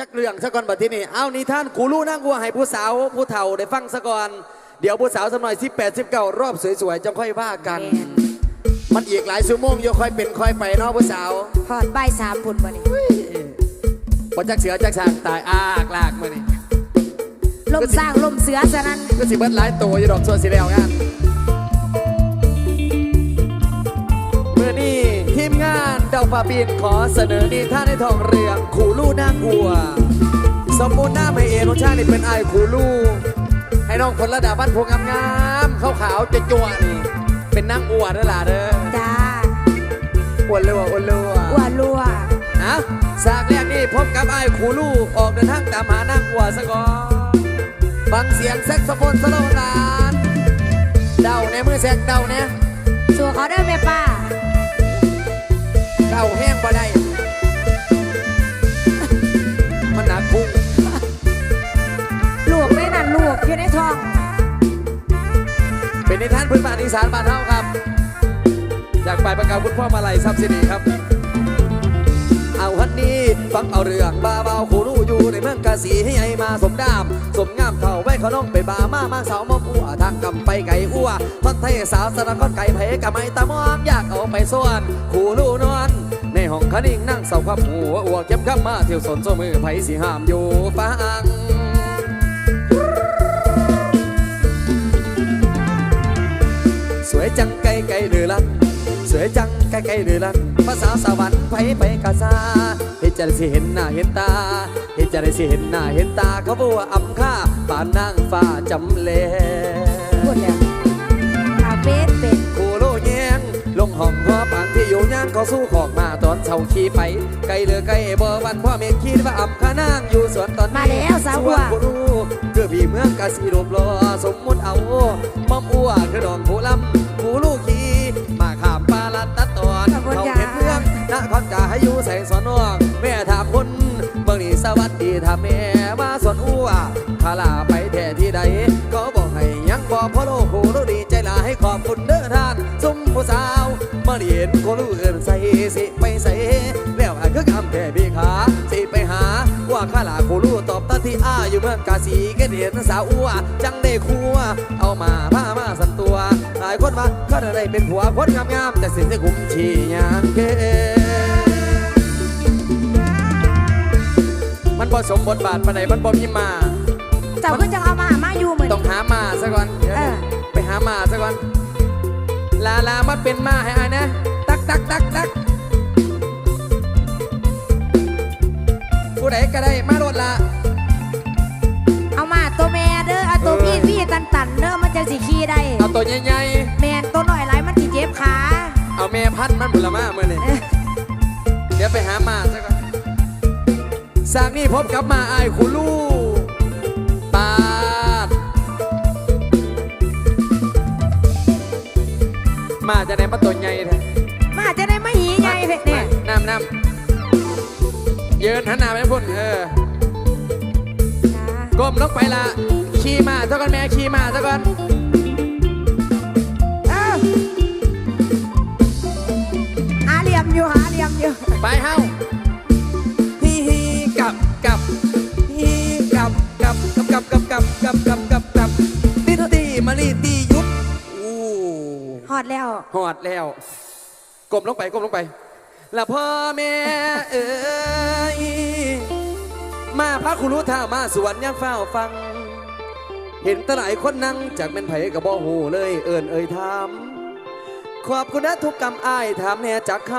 จักเรื่องซะก่อนบัดที่นี่เอานี่ท่านกูรู้นั่งวัวให้ผู้สาวผู้เฒ่าได้ฟังซะก่อน เดี๋ยวผู้สาวสักหน่อย18 19รอบสวยๆจะค่อยว่ากันแม่นมันอีกหลายชั่วโมงอยู่ค่อยเป็นค่อยไปเนาะผู้สาวพอดใบายสามผุนบ่นี่บ่จักเสือจักสางตายอากลากมื้อนี้ลมสร้างลมเสือซะนั้นก็สิเบิดหลายตัวอยู่ดอกส่วนสิแล้วงาน งานเดาฟ้าปีนขอเสนอนิทานในทองเรืองขู่ลู่นางอัว สมมูลหน้าไม่เอรสชาตินี่เป็นไอ้ายขู่ลู่ให้น้องคนระดับบ้านพวงงามๆขาวๆจะจวนเป็นนางอัวเด้อล่ะเด้อจ้าอ้วนเลยว่ะอ้วนเลยว่ะอ้วนรัวนะสากแรกนี่พบกับไอ้ายขูลู่ออกเดินทางตามหานางอัวซะก่อนฟังเสียงแซกโซโฟนสโลว์การเดาในมือแซกเดาเนี่ยสัวเขาเด้อแม่ป้า เดาแห้งบ่ได้ มันหนักพุ่งลูกในนั่นลูกอยู่ในท้อง เป็นนิทานพื้นบ้านอีสานบ้านเฮาครับ จากฝ่ายประกาศคุณพ่อมาลัยทรัพย์สิริครับเอาวันนี้ ฟังเอาเรื่องบาเบาขูรู้อยู่ในเมืองกาสีให้ใหญ่มาสมดาม สมงามเท่าไว้เขาน้องไปบามามาสาวมอมอัวทางกำไปไก่อัวทอนไทยสาวสารก้อนไก่ไผกับไม่ตามองอยากเอาไปส่วนขูรู้นอนในห้องคนิ่งนั่งเสาความหัวอัวเก็บข้ามมาเที่ยวสนโซมือไผสีห้ามอยู่ฟังสวยจังไกลไกลเรือลันสวยจังไกลไกลเรือลันภาษาสวรรค์ไปไปกาซา จะได้สิเห็นหน้าเห็นตาเฮ็ดจะได้สิเห็นหน้าเห็นตาเขาบอกว่าอำค่าป่านนางฟ้าจำเลพูดแล้วอาเป็ดเป็ดคูโลแยงลงห้องหอปางที่อยู่ย่างเขาสู้ของมาตอนเช้าขี่ไป ไกลเหลือไกลบ่วันพ่อเมฆคิดว่าอำค่านางอยู่สวนตอนนี้มาแล้วสาวส่บัววนผู้รู้คือพี่เมืองกาสีรูปรอสมมุติเอามอมอัวคือดองผู้ลำผู้ลูกขี่มาขามปลาลัดตัดตอนเขาเห็นเมืองนครกาให้อยู่ใส่สอนนอง สวัสดีถามแม่มาสนอัวพาลาไปแท่ที่ใด ก็บอกให้ยังบอกพ่อโลกโหรู้ดีใจหลาให้ขอบคุณเด้อท่านสุมผู้สาวมาเรียนก็รู้เอื่นใส่สิไปใส่แล้วอาคือกำแท่พี่ขาสิไปหาว่าข้าลาคูรู้ตอบตันที่อ้าอยู่เมืองกาสีก็เดียนสาวอัวจังได้ครัวเอามาผ้ามาสันตัวหลายคนมาก็ได้เป็นผัวคนงามๆแต่สิ่งที่คุ้มชียางเก มันผสมบทบาทปานใดมันบ่มีมา เจ้าก็จะเอามามาอยู่เหมือนต้องหามาซะก่อนเดี๋ยวเออไปหามาซะก่อน ลาลามาเป็นมาให้อายนะ ตักตักตักตักผู้ใดก็ได้มาโลดละเอามาตัวแม่เด้อเอาตัวพี่พี่ตันตันเด้อมันจะสิขี้ได้ เอาตัวใหญ่แม่นตัวหน่อยไรมันสิเจ็บขาๆเอาแม่พันธุ์มันบุละมาเมื่อนี่เอ้ยเดี๋ยวไปหามาซะก่อน สากนี่พบกับมาอายคุลูปาด มาจะได้มาตัวใหญ่แท้มาจะได้ไม่หีใหญ่เผ็ดเนี่ยน้ำน้ำยืนหันหน้าไปพุ่นเออจ้าก้มลงไปละขี่มาซะก่อนแม่ขี่มาซะก่อนเอ้าหาเหลี่ยมอยู่หาเหลี่ยมอยู่ ไปเฮา แล้ว หอดแล้วก้มลงไปก้มลงไป แล้วพ่อแม่เอ้ยมาพักคุณรู้ท่ามาสวนยังเฝ้าฟัง เห็นแตหลายคนนั่งจากเป็นไผกับบ่หูเลยเอิญเอ่ยถามขอบคุณนะทุกกรรมอ้ายถามแน่จากค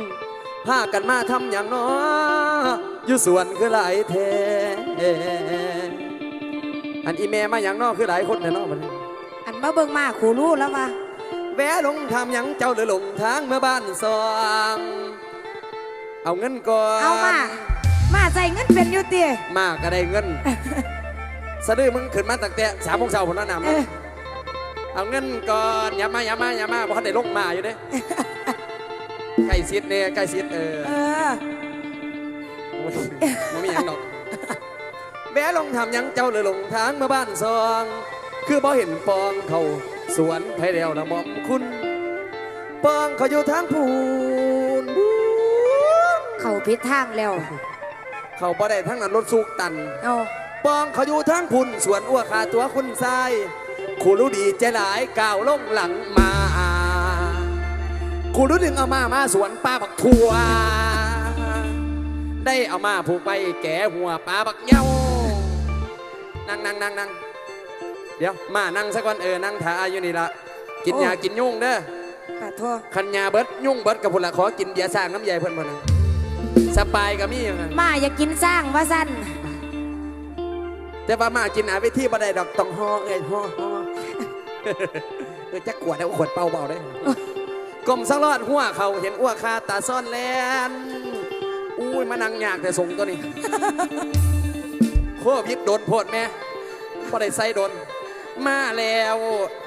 ำพากันมาทำอย่างน้ออยู่สวนคือหลายแท้อันอีเมมาอย่างน้อคือหลายคนแน่นอนมันอันมาเบิ่งมาขูรู้แล้วว่า แวะลงทำหยังเจ้าเลยหลงทางเมื่อบ้านซองเอาเงินก่อน เอามา มาใส่เงินเป็นอยู่เตี้ยมาก็ได้เงิน สะดือมึงขึ้นมาตั้งแต่สามโมงเช้าผมแนะนำเออเอาเงินก่อนอย่ามาอย่ามาอย่ามาเพราะได้ลงมาอยู่เด้ใกล้ชิดเนี่ยใกล้ชิดเออเออมันมีอย่างดอกแวะลงทำหยังเจ้าเลยลงทางเมื่อบ้านซอง คือบ่เห็นปองเขา สวนไผ่เดียวละหมอมคุณปองเขาอยู่ทางพูนเขาพิษทางแล้ว เขาบ่ได้ทั้งนั้นรถสุกตันเอาปองเขาอยู่ทั้งพุ่นสวนอ้วขาตัวคุณทรายครูรู้ดีใจหลายก้าวลงหลังมาครูรู้ดึงเอามามาสวนปลาบักทัวได้เอามาผูกไปแก่หัวปลาบักเหย้านั่งนั่งนั่งนั่งเดี๋ยวมานั่งสักวันเออนั่งทาอยู่นี่ละกินยากินยุ่งเด้อปะโทษคันยาเบิดยุ่งเบิดกับพุ่นละขอกินเบียร์สร้างน้ำใหญ่เพิ่นพุ่นนะสปายกับมี่นะมาอย่ากินสร้างว่าสั้นแต่ว่ามากินอาเวทีบ่ได้ดอกต้องห่อเอ้ยห่อห่อเออจักขวดแล้วขวดเป่าเบาได้กลมสังรอดหัวเขาเห็นอ้วคาตาซ่อนแลนอุ้ยมานั่งยากแต่ส่งตัวนี้โควิดโดนโพดแม่บ่ได้ใส่โดน มาแล้ว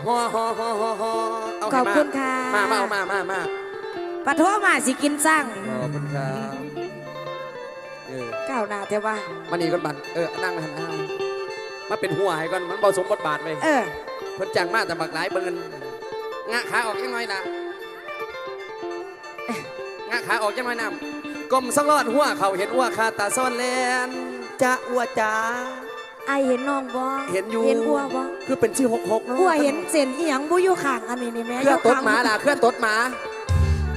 ห่อห่อห่อห่อห่อเอาขให้อบมาคุณค่ะ มามาเอามามามาปะโทษมาสิกินสร้างขอบคุณครับเออก้าวหน้าแต่ว่า มานี่ก่อนบันเออนั่งหันหน้ามาเป็นหัวให้ก่อนมันบ่สมบทบาทไปเออ เพิ่นจ้างมาแต่บักหลายเบิ่งเงินงะขาออกยังน้อยนะงะขาออกยังน้อยน้ำก้มสังรอดหัวเขาเห็นอ้วคาตาซ่อนแลนจะอ้วจ๋า ไอเห็นน้องบ่เห็นอยู่ เห็นอัวบ่คือเป็นชื่อหกหกเนาะอัวเห็นเส้นอีหยังบ่อยู่ข้างอันนี้นี่แม่เครื่องตดยู่ข้งหมาล่ะเครื่องตดหมา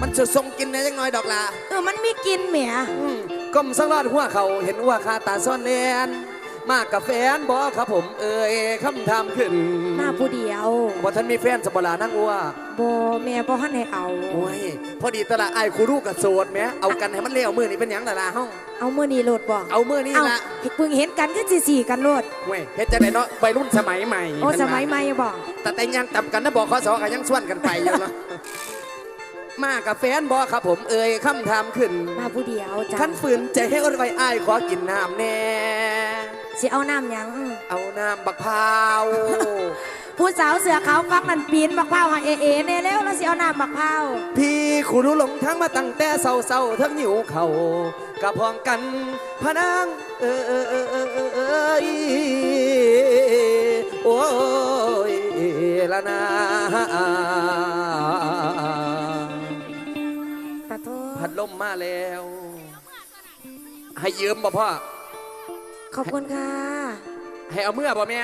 มันจะทรงกินได้ยังน้อยดอกล่ะเออมันมีกลินแหมอืมก้มสังรอดหัวเขาเห็นอ้วคาตาซ่อนแลน มากกับแฟนบอครับผม เอ่ยคำถามขึ้นมาผู้เดียวว่าท่านมีแฟนสบลานั่งอ้วบ่แม่บ่ทันให้เอาโอ้ยพอดีตะละไอ้ายครูลูกกับโสดแหมเอากันให้มันเลี้ยวมือนี่เป็นหยังล่ะล่ะเฮาเอามื้อนี้โลดบ่เอามือนี่เอาละเพิ่งเห็นกันก็สิสี่กันโลดเว้ยเฮ็ดจะได้เนาะวัยรุ่นสมัยใหม่โอ้เพิ่นสว่ามัยใหม่บ่แต่แต่ยังต่ำกันนะบอกขอสอกันยังส่วนกันไปอยู่เนาะมากับแฟนบอครับผมเอ่ยคำถามขึ้น มาผู้เดียวจ้ะขั้นฝืนใจให้อดไว้อ้ายขอกินน้ำแน่ สิเอาน้ำหยัง เอาน้ำบักพร้าวผู้สาวเสือขาวฟักนั่นปีนบักพร้าวหาเอเอเน่แล้วแล้วสิเอาน้ำบักพร้าวพี่ครูรู้หลงทั้งมาตั้งแต่เศร้าเศร้าๆทั้งหิวเขากับพองกันพะนางเออเออเออเออเออเอยโอ้ยละนาปะโทพัดลมมาแล้ว ให้ยืมบ่พ่อ ขอบคุณค่ะ ให้เอาเมื่อบ่แม่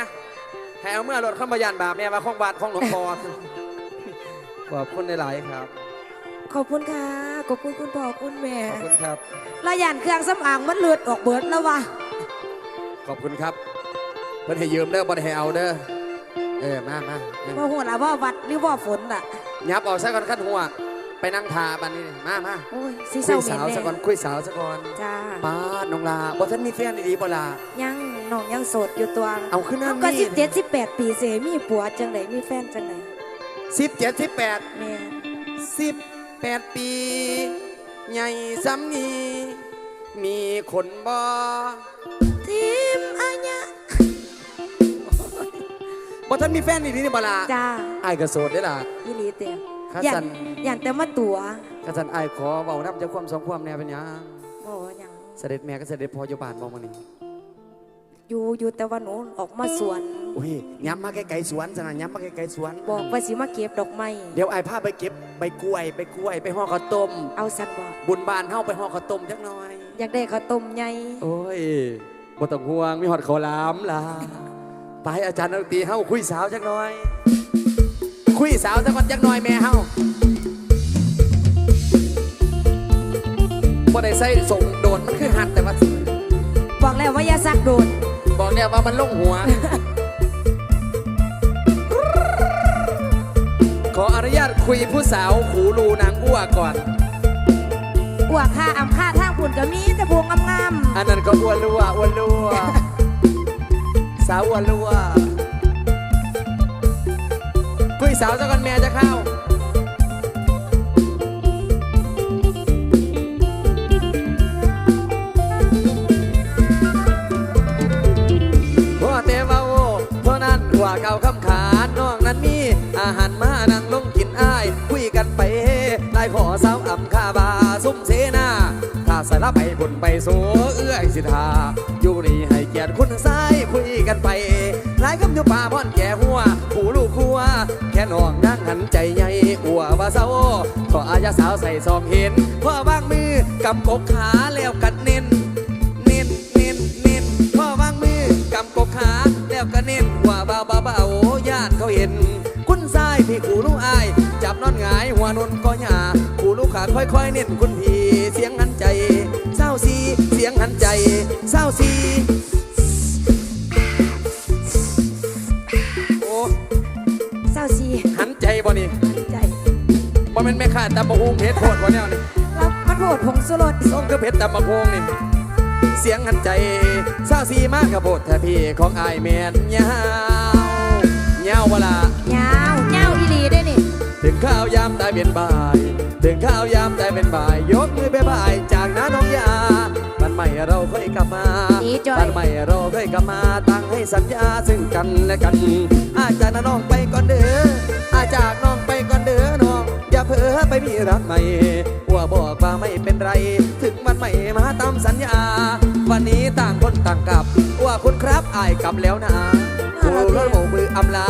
ให้เอาเมื่อรถเข้ามายานบาปแม่มาของบาทของหลวงพ่อขอบคุณหลายๆครับ ขอบคุณค่ะ ขอบคุณคุณพ่อคุณแม่ขอบคุณครับและยานเครื่องสำอางมันเลือดออกเบิดแล้ววะขอบคุณครับ เพิ่นให้ยืมเด้อบ่ได้ให้เอาเด้อเออมามาเออว่าหัวละว่าวัดหรือว่าฝนอะ ยับออกซะก่อนขั้นหัว ไปนั่งทาบันนี้มามาโอ้ยสีคุเศร้ายเหม็นสาวแน่ซะก่อนคุยสาวซะก่อนจ้าป้าดน้องลาบ่ท่านมีแฟนดีๆบ่ล่ะยังน้องยังโสดอยู่ตัวเอาขึ้นหน้าเอาก็มีสิบเจ็ดสิบแปดปีเสมีผัวจังไหนมีแฟนจังไหนสิบเจ็ดสิบแปดแม่สิบแปดปี ใหญ่ซ้ำนี้มีคนบ่ทีมอัญญะบ่ท่านมีแฟนดีๆนี่บ่ล่ะจ้าอ้ายก็โสดได้อล่ะอีหลีเตีย ข้าอย่าสันนอย่างแต่มาตัวข้าสันอ้ายขอเว้านำเจ้าความสองความแน่เป็นหยังโอ้ยังเสด็จแม่ก็เสด็จพ่ออยู่บ้านบ่มื้อนี้อยู่อยู่แต่ว่าหนูออกมาสวน โอ้ยย้ำมาไกลๆสวนซะนะย้ำมาไกลๆสวน บอกว่าสิมาเก็บดอกไม้เดี๋ยวไอ้ายพาไปเก็บใบกล้วยใบกล้วย ไปห่อข้าวต้ม เอาสันบอกบุญบานเฮาไปห่อข้าวต้มจักหน่อย อยากได้ข้าวต้มใหญ่โอ้ยบ่ต้องห่วงมีฮอดข้าวหลามล่ะไปอาจารย์ดนตรีเฮาคุยสาวจักหน่อย คุยสาวจักก่อนจักหน่อยแม่เฮาบ่ได้ใส่ส่งโดนมันคือหัดแต่ว่าบอกแล้วว่าอย่าซักโดนบอกแล้วว่ามันลงหัว ขออนุญาตคุยผู้สาวขูรูนางอ้วก่อนอ้วกค่าอำค่าทางผุนก็มีแต่พวงงามอันนั้นก็อ้วนรัวอ้วนรัวสาวอ้วนรัว คุยสาวเจ้ากันแม่จะเข้าพ่อเตเว้าเท่านั้นว่าเก่าคำขานน้องนั้นมีอาหารมานั่งลงกินอ้าย คุยกันไปนายขอสาวอ่ำคาบาซุ่มเสนาถ้าสารไปบุญไปสู่เอื้อยสิทาอยู่นี่ให้เกียรติคุณซ้ายคุยกันไปหลายคำอยู่ป่าพ่อนแก่หัวผู น้องนักหันใจใหญ่อัวว่าเศร้าขออาญาสาวใส่ซองเห็นพ่อวางมือกำกบขาแล้วกัดเน้นเน้นเน้นเน้นพ่อวางมือกำกบขาแล้วกัดเน้นว่าเบาเบาเบาญาติเขาเห็น คุณทรายพี่ขู่ลูกอาย จับนอนหงายหัวนนก็หยาขู่ลูกขาค่อยค่อยเน้นคุณพี่เสียงหันใจเศร้าซีเสียงหันใจเศร้าซี นใจบ่นี่ใจบ่แม่นแม่ค้าตำบักฮุงเพชรโพดบ่แนวนี่แล้วมันโหดผงสุรสส้มคือเพชรตำบักฮุงนี่ เสียงหันใจเศร้าซีมากกระโบดแต่พี่ของอายแมนยาวยาวเวลายาวเงาวอีหลีได้นี่ ถึงข้าวยามตายเป็นบ่าย ถึงข้าวยามตายเป็นบ่าย ยกมือไปบ่ายจากน้าน้องยาวันใหม่เราค่อยกลับมาดีจอย วันใหม่เราค่อยกลับมาตั้งให้สัญญาซึ่งกันและกัน อาจากน้าน้องไปก่อนเด้ออา จากน้องไปก่อนเด้อน้อง อย่าเผลอไปมีรักใหม่ว่าบอกว่าไม่เป็นไร ถึงวันใหม่มาตามสัญญา วันนี้ต่างคนต่างกลับ ว่าคุณครับอายกลับแล้วนะโคโลโบกมืออำลา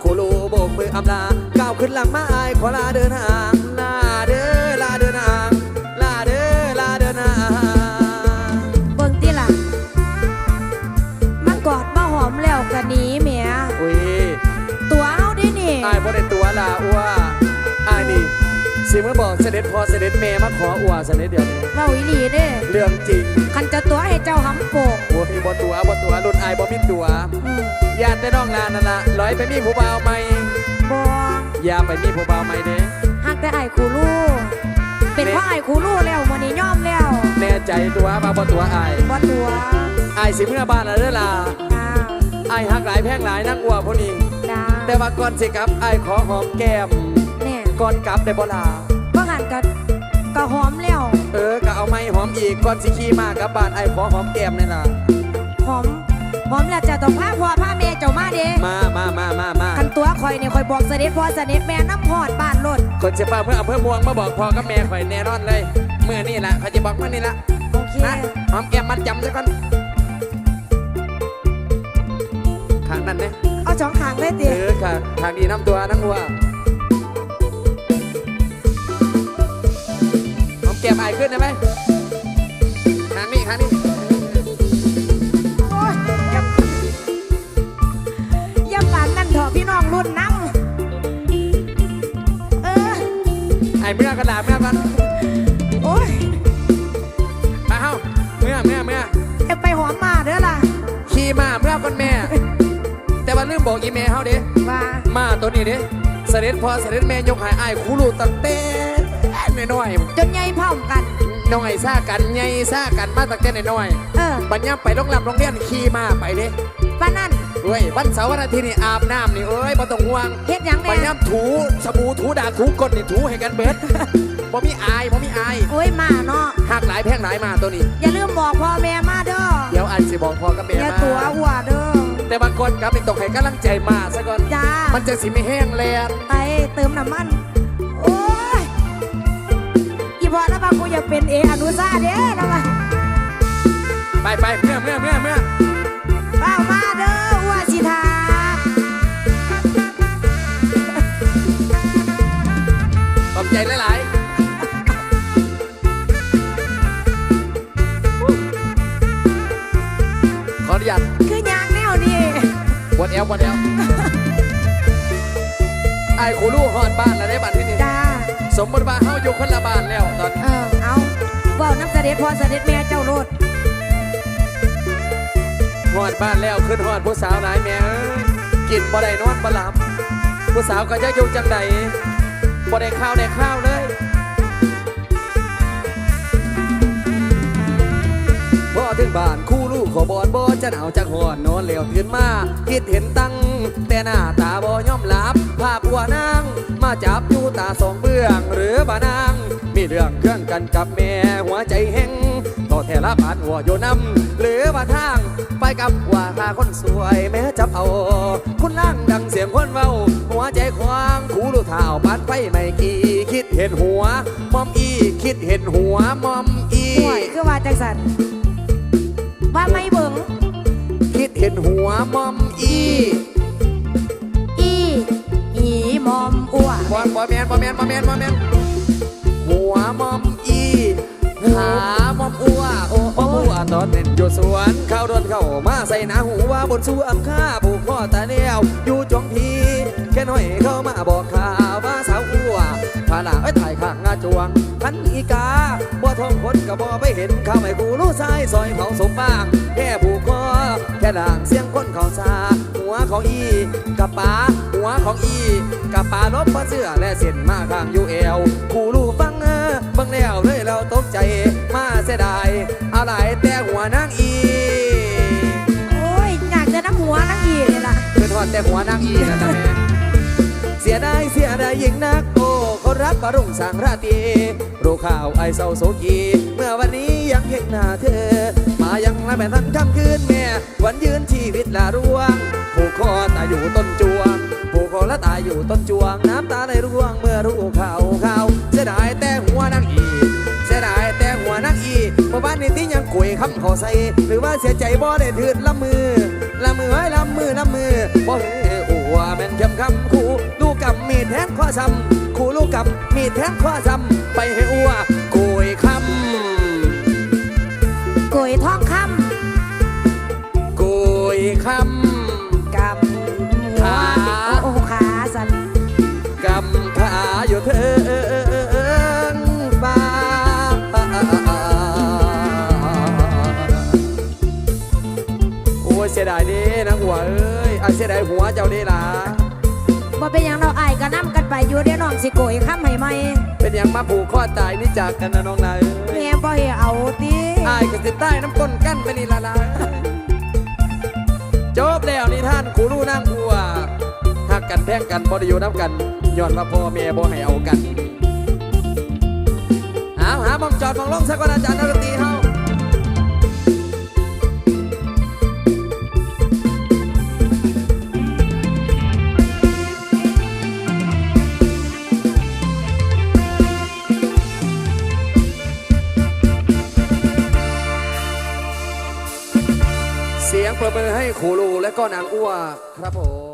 โคโลโบกมืออำลาก้าวขึ้นหลังมาอายขอลาเดินห่าง สิเมื่อบอกเสด็จพอเสด็จแม่มาขออ้วเสด็จเดี๋ยวนี้เล่าอีหลีเด้เรื่องจริงคันจะตัวให้เจ้าหำโปกโอ้ยบ่ตัวบ่ตัวรุ่นอายบ่มีตัวอืมญาติได้น้องลานั่นละร้อยไปมีผู้บ่าวใหม่บออย่าไปมีผู้บ่าวใหม่เด้หักแต่ไอ้คูลูเป็นเพราะไอ้คูลูแล้ววันนี้ย่อมแล้ว แน่ใจตัวมาบ่ตัวอายบ่ตัวอายสิเมื่อบ้านแล้วเด้อล่ะจ้าอายหักหลายแพงหลายนักอ้วพวกนี้จ้าแต่ว่าก่อนสิกลับอายขอหอมแก้มเนี่ยก่อนกลับได้บ่ล่ะ อาไม้หอมอีกก่อนสิขี่มากลับบ้านอายขอหอมแก้มนี่ล่ะหอมหอมแล้วจะต้องพาพ่อพาแม่เจ้ามาเด้มามามามามาคันตัวคอยเนี่ยคอยบอกเสด็จพ่อเสด็จแม่น้ำพอดบ้านรถคนสิฟ้าเพื่ออำเภอม่วงมาบอกพ่อกับแม่ข่อยแน่นอนเลยเมื่อนี่ล่ะเขาจะบอกเมื่อนี่ล่ะโอเคนะหอมแก้มมัดจำซะก่อนข้างนั้นเนี่ยเอาสองขางเลยเอติอค่ะทางดีน้ำตัวนั่งวัวหอมแก้มอายขึ้นได้ไหม อกอีเมลเฮาเด้ว่ามาตัวนี้เด้เสด็จพอเสด็จแม่ยกใหายอ้ายคูรูตั้งแต่น้อยจนใหญ่พร้อมกันๆน้อยซ่ากันใหญ่ซ่ากันมาตั้งแต่น้อยเออๆบัดย่ำไปโรงแรมโรงเรียนขี่มาไปเด้ป้านั่นเว้ยวันเสาร์วันอาทิตย์นี่อาบน้ำนี่เอ้ยบ่ต้องห่วงเฮ็ดหยังไปแม่ย่ำถูสบู่ถูดาถูก้นนี่ถูให้กันเบิดบ่มีอายบ่มีอายโอ้ยมาเนาะหักหลายแพงหลายมาตัวนี้ อย่าลืมบอกพ่อแม่มาเด้อเดี๋ยวอันสิบอกพ่อกับแม่อย่ามาตัวหัวเด้อ แต่บางคนครับนี่ต้องให้กำลังใจมาซะก่อนจ้ามันจะสิไม่แห้งแลนไปเติมน้ำมัน โอ้ยอีพอแล้วบางกูอยากเป็นเออนุซาเด้อนะมาไปไปเมื่อเมื่อเมื่อเมื่อ เป้ามาเด้อ แอลบนแอลไอ้คูลูหอดบ้านแล้วได้บ้านที่นี่จ้าสมมติว่าเฮาอยู่คนละบ้านแล้วตอนเออเอาเว่าน้ำเสด็จพ่อเสด็จแม่เจ้าโลดหอดบ้านแล้วขึ้นหอดผู้สาวหลายแม่เอ้ยกินบ่ได้นอนบ่หลับผู้สาวก็จะอยู่จังใดบ่ได้ข้าวได้ข้าวเลยพอถึงบ้านคู่ ลูกขอบอนบ่จะหนาวจักหอนนอนเหลวตื่นมาคิดเห็นตั้ง แต่หน้าตาบ่ยอมหลับภาพหัวนางมาจับอยู่ตาสองเบื้องหรือบ่านาง มีเรื่องเครื่องกันกับแม่หัวใจแห้งต่อแทละผ่านหัวโยนำหรือว่าทาง ไปกับว่าหาคนสวย แม้จับเอา คุณล่างดังเสียงคนเว้า หัวใจควางคูลูเท้าปานไฟไม่กี่ คิดเห็นหัว มอมอี คิดเห็นหัว มอมอีห่วยคือว่าจังสัน ว่าไม่เบิ่งคิดเห็นหัวมอมอีอีอีมอมอ้วบอลบอแมนบอแมนบอแมนบอแมนหัวมอมอีหามอมอัวโอ้มอมอัวตอนเน้นอยู่สวนข้าวดวนเข้ามาใส่หนาหูว่าบนสู้อำค่าผูกคอตาแนวอยู่จงพีแค่น้อยเข้ามาบอกข่าวว่าสาวอัวพาหลาไอ้ยถ่ายข้างงาจวงันอีกาบ่ทองคนก็บ่ไปเห็นข้าไม่กูรู้ชายซอยเขาสมบ้างแค่ผูกคอแค่ด่างเสียงคนเขาซาหัวของอีกับป๋าหัวของอีกับป๋าลบพระเสื้อและเส้นมาข้างยูเอวกูรู้ฟังเออเบิ่งแล้วเลยเราตกใจมาเสียดายอะไรแต่หัวนางอีโอ้ยอยากจะน้ำหัวนังอีนี่ล่ะคือทอดแต่หัวนางอีนะจ๊ะแม่เสียดายเสียดายยิ่งนักโอ คนรักบารุ่งสางราตรีรู้ข่าวไอเศร้าโศกีเมื่อวันนี้ยังเห็นหน้าเธอ มายังละแม่ทันคำคืนแม่ วันยืนชีวิตละร่วงผูกคอตายอยู่ต้นจวงผูกคอและตายอยู่ต้นจวง น้ำตาไหลร่วงเมื่อรู้ข่าวข่าวเสียดายแต่หัวนางอีก มื่อวานนี้ที่ยังกุยคำขอใส่หรือว่าเสียใจบ่ได้ถือละมือละมือไว้ละมือละมือบ่เฮ้อัวแม่นเข้มคำคู่ลูกกับมีแทงข้อซ้ำคู่ลูกกับมีแทงข้อซ้ำไปให้อัวกุยคำกุยทองคำ เจ้านี่ล่ะบ่เป็นหยังเราอายก็นํกันไปอยู่เดี๋ยวน้องสิโกยคำให้ไหมเป็นอย่างมาผูกข้อตายนี่จากกันนะน้องนายเอ้ยแม่บ่ให้เอาติอายก็สิใต้น้ำก้นกั้นไปนี่ละละจบแล้วนี่ท่านครูรู้นางอัวหักกันแท่งกันบ่ได้อยู่น้ำกันย้อนว่าพ่อแม่บ่ให้เอากันหาหามองจอดมองลงสักวันอาจารย์นักดนตรีเฮา เสียงปให้ขูลูและก็นางอ้วครับผม